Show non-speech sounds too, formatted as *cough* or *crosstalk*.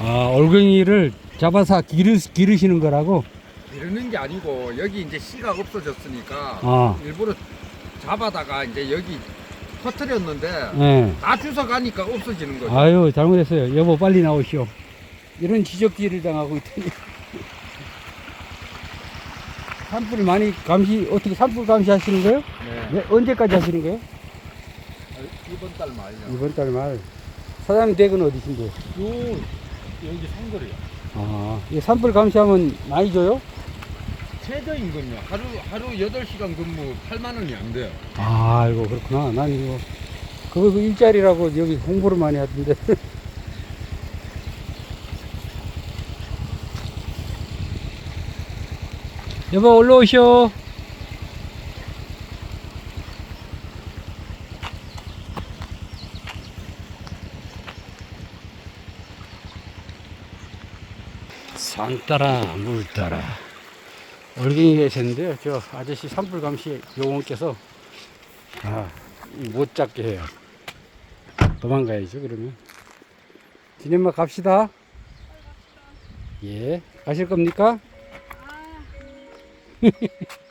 아, 얼갱이를 잡아서 기르, 기르시는 거라고? 이러는 게 아니고 여기 이제 씨가 없어졌으니까 아. 일부러 잡아다가 이제 여기 터트렸는데 예. 다 주워가니까 없어지는 거죠. 아유, 잘못했어요. 여보, 빨리 나오시오. 이런 지적질을 당하고 있더니. *laughs* 산불 많이 감시, 어떻게 산불 감시 하시는 거예요? 네. 네, 언제까지 하시는 거예요? 이번 달 말이야. 이번 달 말. 사장님 댁은 어디신데 요? 요 여기 상거리야. 아, 이 산불 감시하면 많이 줘요? 최저 임금이요. 하루 하루 8시간 근무 8만 원이 안 돼요. 아, 아이고, 그렇구나. 난 이거, 그거 그 일자리라고 여기 홍보를 많이 하던데. *laughs* 여보, 올라오시오. 산 따라, 물 따라. 얼갱이 계셨는데요. 저 아저씨 산불 감시 요원께서 아, 못 잡게 해요. 도망가야죠, 그러면. 지nem마 갑시다. 예. 가실 겁니까? *laughs*